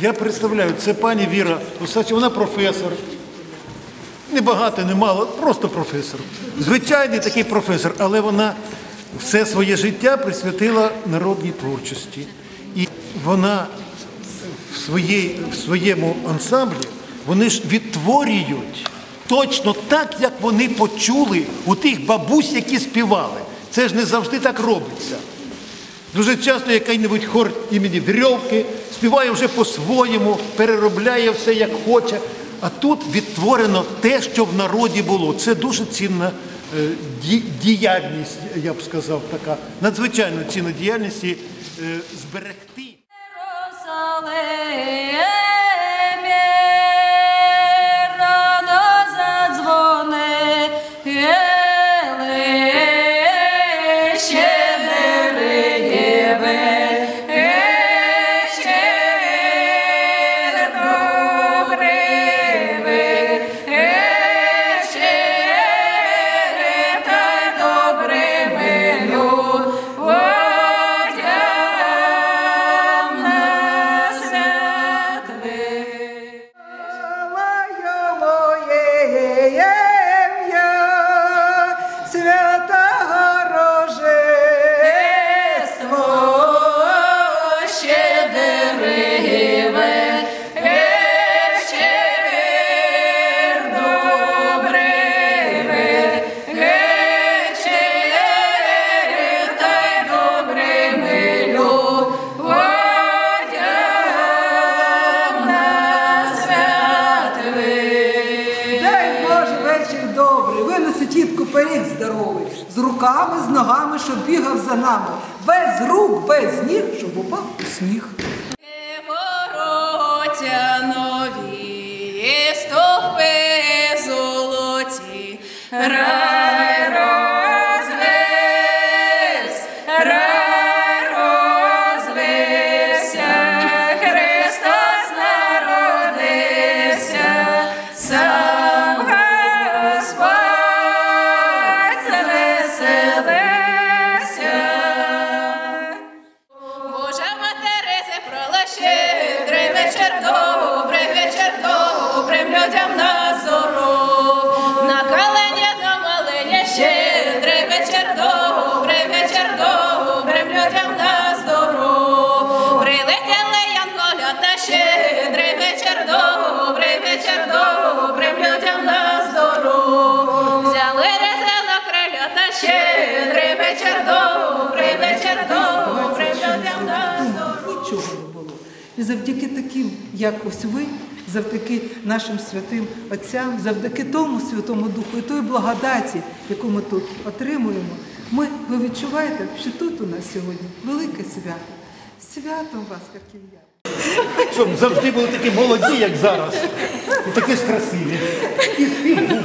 Я представляю, це пані Віра вона професор. Не багато, не мало, просто професор. Звичайний такий професор, але вона все своє життя присвятила народній творчості. І вона в, своїй, в своєму ансамблі вони ж відтворюють точно так, як вони почули у тих бабусь, які співали. Це ж не завжди так робиться. Дуже часто який-небудь хор імені Вірьовки співає вже по-своєму, переробляє все як хоче. А тут відтворено те, що в народі було. Це дуже цінна е, ді- діяльність, я б сказав, така надзвичайно цінна діяльність і, е, зберегти. Рано Винеси тітку здоровий. З руками, з ногами, щоб бігав за нами. Без рук, без ніг, щоб упав у сніг. Нові, стовпи золоті, Нічого не було. І завдяки таким, як ось ви, завдяки нашим святим отцям, завдяки тому Святому Духу і той благодаті, яку ми тут отримуємо, ми, ви відчуваєте, що тут у нас сьогодні велике свято. Святом вас, як і я. Щоб завжди були такі молоді, як зараз, і такі ж красиві. І, і, і, і.